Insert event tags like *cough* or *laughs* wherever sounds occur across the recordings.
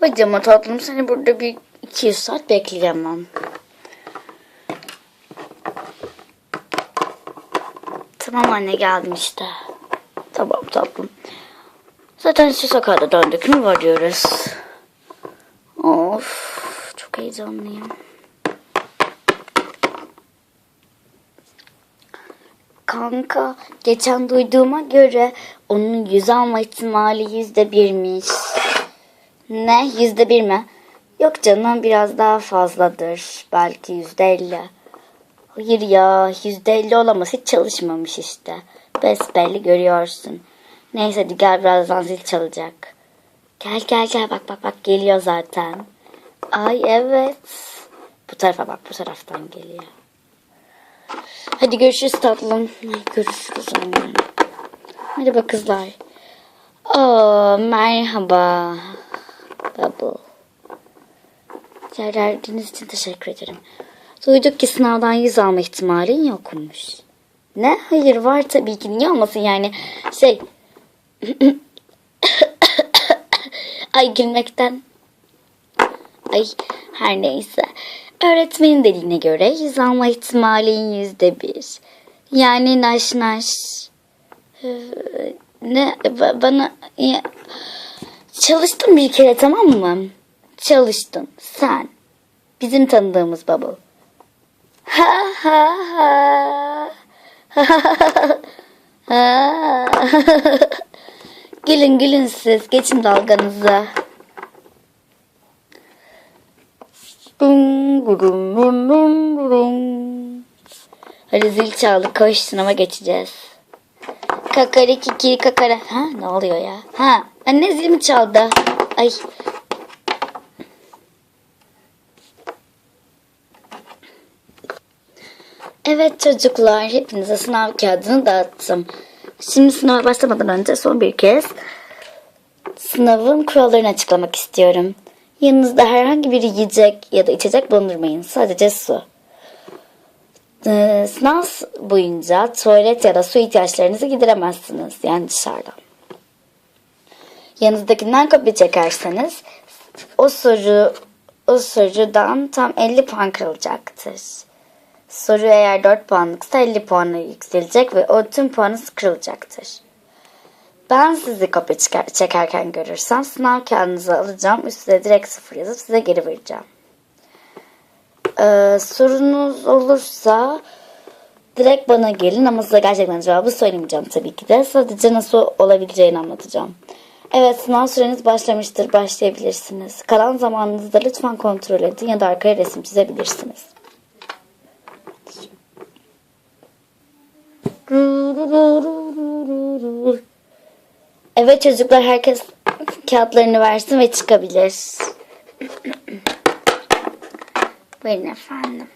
Hadi ama tatlım seni burada bir 200 saat bekleyemem. Tamam anne geldim işte. Tamam tatlım. Zaten şu sokakta döndük mü varıyoruz. Of çok heyecanlıyım. Kanka geçen duyduğuma göre onun yüz alma ihtimali yüzde birmiş. Ne yüzde bir mi? Yok canım biraz daha fazladır. Belki yüzde elli. Hayır ya yüzde elli olamaz hiç çalışmamış işte. Besbelli görüyorsun. Neyse hadi gel birazdan zil çalacak. Gel gel gel bak bak bak geliyor zaten. Ay evet. Bu tarafa bak bu taraftan geliyor. Hadi görüşürüz tatlım. Ay, görüşürüz anne. Merhaba kızlar. Oo, merhaba. Bubble. Yer verdiğiniz için teşekkür ederim. Duyduk ki sınavdan yüz alma ihtimalin yokmuş. Ne? Hayır var tabii ki. Niye olmasın yani? Şey... *coughs* Ay gülmekten. Ay her neyse. Öğretmenin dediğine göre yüz alma ihtimalin yüzde bir. Yani naş naş. Ee, Ne ba- bana ya, çalıştın bir kere tamam mı? Çalıştın sen. Bizim tanıdığımız bubble. Ha ha ha. Ha. *laughs* gülün gülün siz. Geçin dalganıza. Dum, dum, dum, dum, dum. Hadi zil çaldı. Koş sınava geçeceğiz. Kakari kiki kakara. Ha ne oluyor ya? Ha anne zil mi çaldı? Ay. Evet çocuklar hepinize sınav kağıdını dağıttım. Şimdi sınava başlamadan önce son bir kez sınavın kurallarını açıklamak istiyorum. Yanınızda herhangi bir yiyecek ya da içecek bulundurmayın. Sadece su. Ee, sınav boyunca tuvalet ya da su ihtiyaçlarınızı gideremezsiniz. Yani dışarıdan. Yanınızdakinden kopya çekerseniz o soru o sorudan tam 50 puan kırılacaktır. Soru eğer 4 puanlıksa 50 puana yükselecek ve o tüm puanınız kırılacaktır. Ben sizi kopya çekerken görürsem sınav kağıdınızı alacağım. Üstüne direkt sıfır yazıp size geri vereceğim. Ee, sorunuz olursa direkt bana gelin ama size gerçekten cevabı söylemeyeceğim tabii ki de. Sadece nasıl olabileceğini anlatacağım. Evet sınav süreniz başlamıştır. Başlayabilirsiniz. Kalan zamanınızda lütfen kontrol edin ya da arkaya resim çizebilirsiniz. Evet çocuklar herkes kağıtlarını versin ve çıkabilir. Buyurun efendim.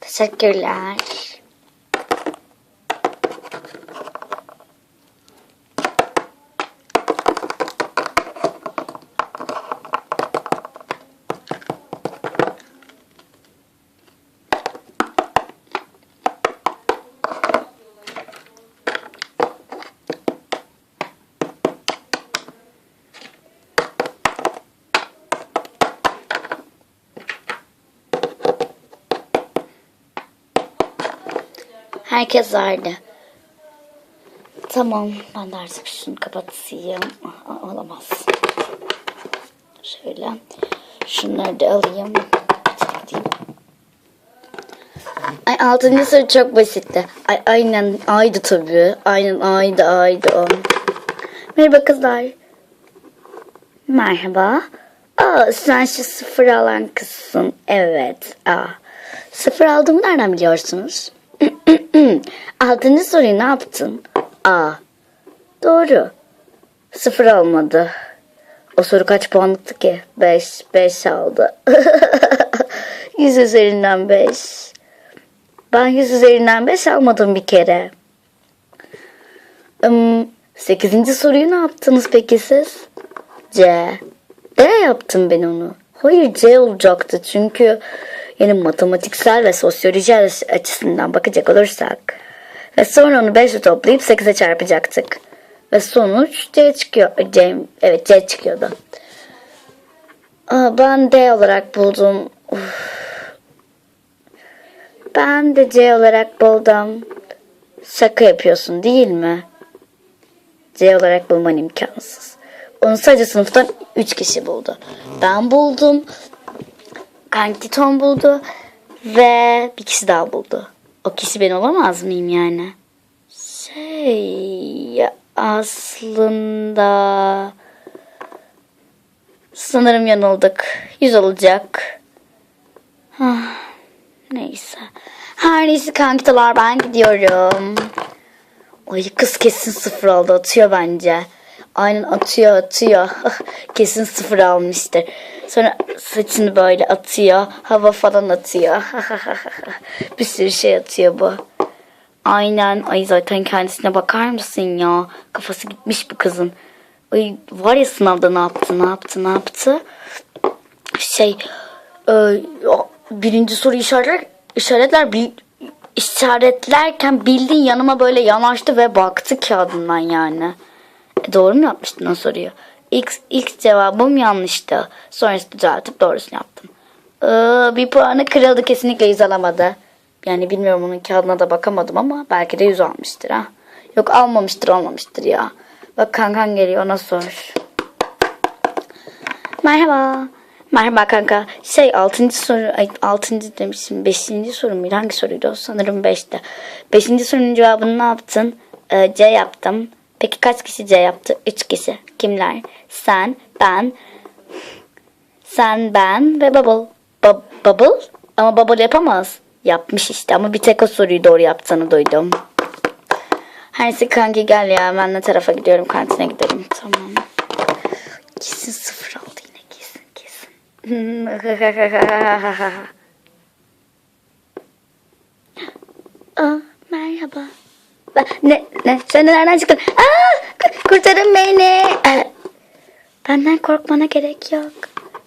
Teşekkürler. Herkes vardı. Tamam ben de artık şunu kapatayım. Olamaz. Şöyle. Şunları da alayım. Ay altıncı soru çok basitti. Ay aynen aydı tabii. Aynen aydı aydı o. Merhaba kızlar. Merhaba. Aa, sen şu sıfır alan kızsın. Evet. Aa, sıfır aldığımı nereden biliyorsunuz? Altıncı soruyu ne yaptın? Aa, doğru. Sıfır almadı. O soru kaç puanlıktı ki? Beş. Beş aldı. *laughs* yüz üzerinden beş. Ben yüz üzerinden beş almadım bir kere. Hmm, sekizinci soruyu ne yaptınız peki siz? C. D yaptım ben onu. Hayır C olacaktı çünkü yani matematiksel ve sosyoloji açısından bakacak olursak. Ve sonra onu 5'le toplayıp 8'e çarpacaktık. Ve sonuç C çıkıyor. C, evet C çıkıyordu. Ben D olarak buldum. Uf. Ben de C olarak buldum. Şaka yapıyorsun değil mi? C olarak bulman imkansız. Onu sadece sınıftan 3 kişi buldu. Ben buldum. Kanki Tom buldu. Ve bir kişi daha buldu. O kişi ben olamaz mıyım yani? Şey aslında sanırım yanıldık. Yüz olacak. Ah, neyse. Her neyse kankiler ben gidiyorum. Ay kız kesin sıfır aldı atıyor bence. Aynen atıyor atıyor. *laughs* kesin sıfır almıştır. Sonra saçını böyle atıyor. Hava falan atıyor. *laughs* bir sürü şey atıyor bu. Aynen. Ay zaten kendisine bakar mısın ya? Kafası gitmiş bu kızın. Ay var ya sınavda ne yaptı ne yaptı ne yaptı. Şey e, birinci soru işaretler, işaretler bil, işaretlerken bildiğin yanıma böyle yanaştı ve baktı kağıdından yani. Doğru mu yapmıştın o soruyu? İlk, ilk cevabım yanlıştı. Sonrasında düzeltip doğrusunu yaptım. Ee, bir puanı kırıldı kesinlikle yüz alamadı. Yani bilmiyorum onun kağıdına da bakamadım ama belki de yüz almıştır ha. Yok almamıştır almamıştır ya. Bak kankan geliyor ona sor. Merhaba. Merhaba kanka. Şey 6. soru, ay 6. demişim. 5. soru muydu? Hangi soruydu? Sanırım 5'te. 5. sorunun cevabını ne yaptın? Ee, C yaptım. Peki kaç kişi C yaptı? 3 kişi. Kimler? Sen, ben, sen, ben ve Bubble. Ba- Bubble? Ama Bubble yapamaz. Yapmış işte ama bir tek o soruyu doğru yaptığını duydum. Her neyse kanki gel ya ben ne tarafa gidiyorum kantine gidelim. Tamam. Kesin sıfır aldı yine kesin kesin. *laughs* Aa, merhaba. Ne, ne, sen de nereden çıktın? Aa, kurtarın beni. Ee, Benden korkmana gerek yok.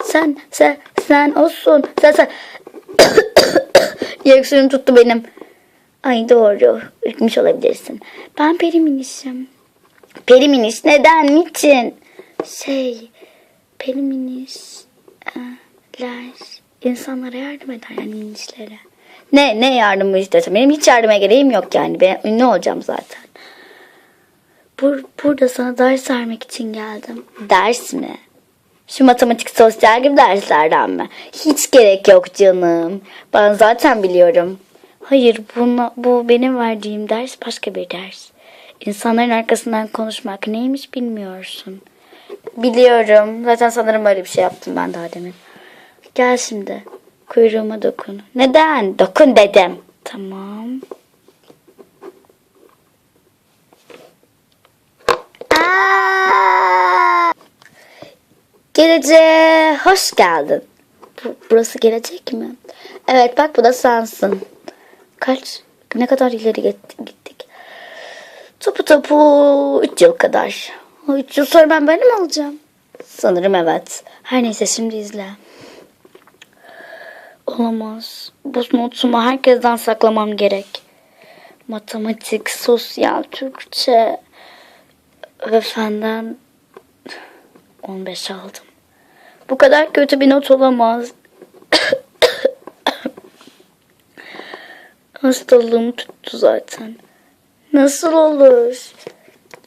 Sen, sen, sen olsun. Sen, sen. *coughs* Reaksiyonum tuttu benim. Ay doğru. Ürkmüş olabilirsin. Ben Periminiş'im. Periminiş neden? Niçin? Şey, Periminişler insanlara yardım eder yani minişlere. Ne, ne yardımı istiyorsun? Benim hiç yardıma gereğim yok yani. Ben ünlü olacağım zaten. Bur burada sana ders vermek için geldim. Ders mi? Şu matematik sosyal gibi derslerden mi? Hiç gerek yok canım. Ben zaten biliyorum. Hayır buna, bu benim verdiğim ders başka bir ders. İnsanların arkasından konuşmak neymiş bilmiyorsun. Biliyorum. Zaten sanırım öyle bir şey yaptım ben daha demin. Gel şimdi. Kuyruğuma dokun. Neden? Dokun dedim. Tamam. Aa! Geleceğe hoş geldin. Bu, burası gelecek mi? Evet bak bu da sensin. Kaç? Ne kadar ileri git- gittik? Topu topu 3 yıl kadar. O 3 yıl sonra ben böyle mi olacağım? Sanırım evet. Her neyse şimdi izle. Olamaz. Bu notumu herkesten saklamam gerek. Matematik, sosyal, Türkçe ve fenden 15 aldım. Bu kadar kötü bir not olamaz. *coughs* Hastalığım tuttu zaten. Nasıl olur?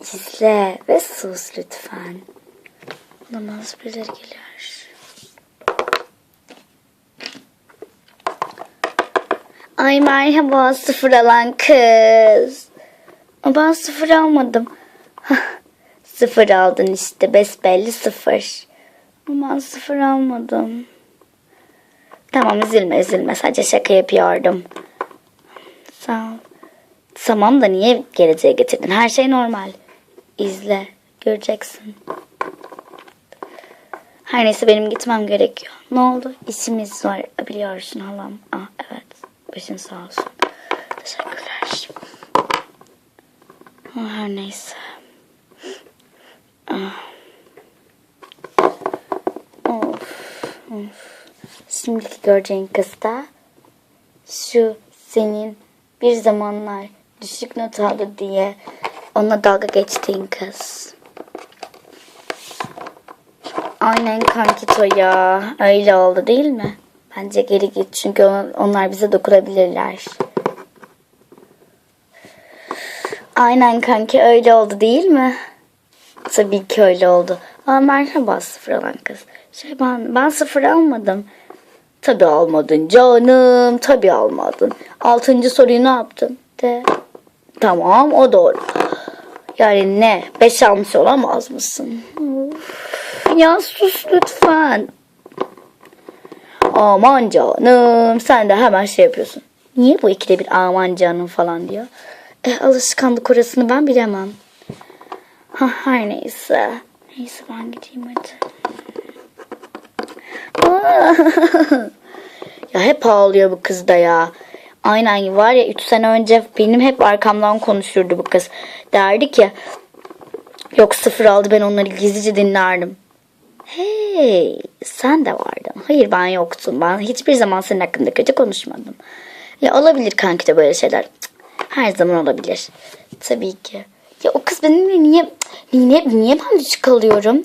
İzle ve sus lütfen. Olamaz birileri geliyor. Ay merhaba sıfır alan kız. Ben sıfır almadım. Sıfır aldın işte besbelli sıfır. Ben sıfır almadım. Tamam üzülme üzülme sadece şaka yapıyordum. Sağ ol. Tamam da niye geleceğe getirdin? Her şey normal. İzle. Göreceksin. Her neyse benim gitmem gerekiyor. Ne oldu? İşimiz var biliyorsun halam. Ah evet. Başın sağ olsun. Teşekkürler. Her neyse. Ah. Of, of. Şimdiki göreceğin kız da şu senin bir zamanlar düşük not aldı diye onunla dalga geçtiğin kız. Aynen kankito ya. Öyle oldu değil mi? Bence geri git çünkü on- onlar bize dokunabilirler. Aynen kanki öyle oldu değil mi? Tabii ki öyle oldu. Aa merhaba sıfır alan kız. Şey ben, ben sıfır almadım. Tabii almadın canım. Tabii almadın. Altıncı soruyu ne yaptın? De. Tamam o doğru. Yani ne? Beş almış olamaz mısın? Of. Ya sus lütfen. Aman canım. Sen de hemen şey yapıyorsun. Niye bu ikide bir aman canım falan diyor. E, alışkanlık orasını ben bilemem. Ha, her neyse. Neyse ben gideyim hadi. *laughs* Ya hep ağlıyor bu kız da ya. Aynen var ya 3 sene önce benim hep arkamdan konuşurdu bu kız. Derdi ki yok sıfır aldı ben onları gizlice dinlerdim. Hey sen de vardın. Hayır ben yoktum. Ben hiçbir zaman senin hakkında kötü konuşmadım. Ya olabilir kanki de böyle şeyler. Her zaman olabilir. Tabii ki. Ya o kız benimle niye niye niye ben düşük kalıyorum?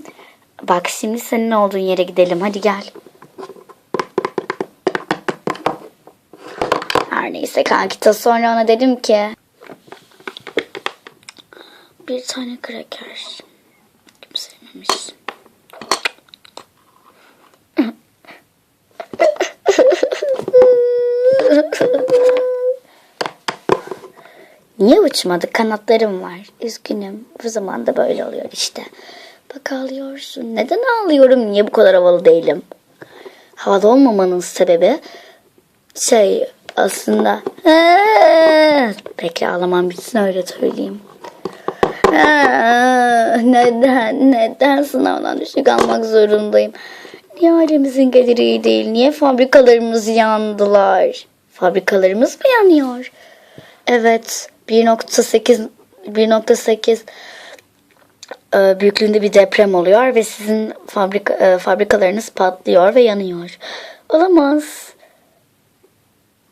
Bak şimdi senin olduğun yere gidelim. Hadi gel. Her neyse kanki sonra ona dedim ki bir tane kraker. Kim sevmemiş. *laughs* Niye uçmadı? Kanatlarım var. Üzgünüm. Bu zaman da böyle oluyor işte. Bak ağlıyorsun. Neden ağlıyorum? Niye bu kadar havalı değilim? Havalı olmamanın sebebi şey aslında *laughs* Bekle ağlamam bitsin öyle söyleyeyim. *laughs* Neden? Neden sınavdan düşük almak zorundayım? Niye ailemizin geliri iyi değil? Niye fabrikalarımız yandılar? Fabrikalarımız mı yanıyor? Evet. 1.8 1.8 e, büyüklüğünde bir deprem oluyor ve sizin fabrika, e, fabrikalarınız patlıyor ve yanıyor. Olamaz.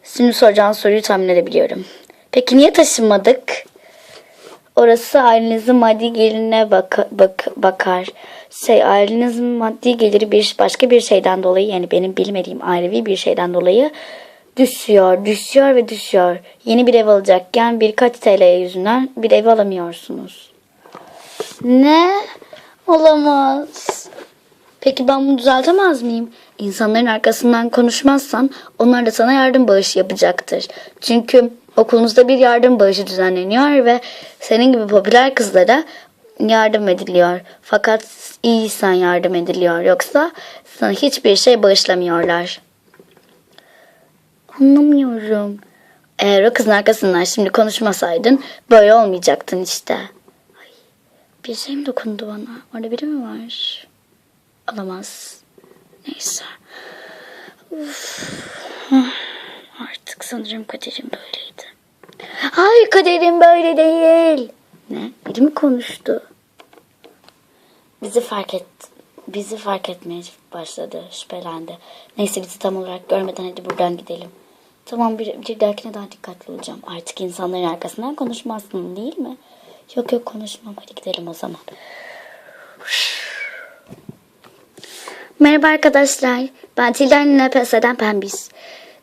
Şimdi soracağın soruyu tahmin edebiliyorum. Peki niye taşınmadık? Orası ailenizin maddi gelirine baka- bak- bakar. Şey ailenizin maddi geliri bir başka bir şeyden dolayı yani benim bilmediğim ailevi bir şeyden dolayı düşüyor, düşüyor ve düşüyor. Yeni bir ev alacakken birkaç TL yüzünden bir ev alamıyorsunuz. Ne? Olamaz. Peki ben bunu düzeltemez miyim? İnsanların arkasından konuşmazsan onlar da sana yardım bağışı yapacaktır. Çünkü okulunuzda bir yardım bağışı düzenleniyor ve senin gibi popüler kızlara yardım ediliyor. Fakat iyiysen yardım ediliyor. Yoksa sana hiçbir şey bağışlamıyorlar. Anlamıyorum. Eğer o kızın arkasından şimdi konuşmasaydın böyle olmayacaktın işte. Ay, bir şey mi dokundu bana? Orada biri mi var? Alamaz. Neyse. Uf. *sighs* Artık sanırım kaderim böyleydi. Hayır kaderim böyle değil. Ne? Biri mi konuştu? Bizi fark et. Bizi fark etmeye başladı. Şüphelendi. Neyse bizi tam olarak görmeden hadi buradan gidelim. Tamam bir, bir dahakine daha dikkatli olacağım. Artık insanların arkasından konuşmazsın değil mi? Yok yok konuşmam. Hadi gidelim o zaman. Merhaba arkadaşlar. Ben Tilden NPS'den Pembiş.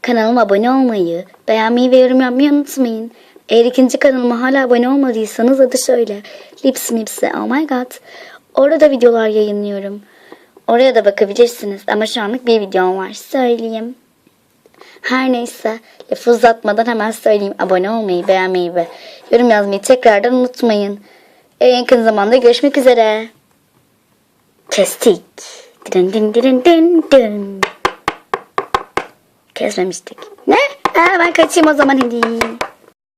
Kanalıma abone olmayı, beğenmeyi ve yorum yapmayı unutmayın. Eğer ikinci kanalıma hala abone olmadıysanız adı şöyle. Lips Mips'e oh my god. Orada da videolar yayınlıyorum. Oraya da bakabilirsiniz ama şu anlık bir videom var söyleyeyim. Her neyse lafı uzatmadan hemen söyleyeyim. Abone olmayı, beğenmeyi ve yorum yazmayı tekrardan unutmayın. En yakın zamanda görüşmek üzere. Kestik. Dın dın dın dın dın. Kesmemiştik. Ne? Aa, ben kaçayım o zaman hadi.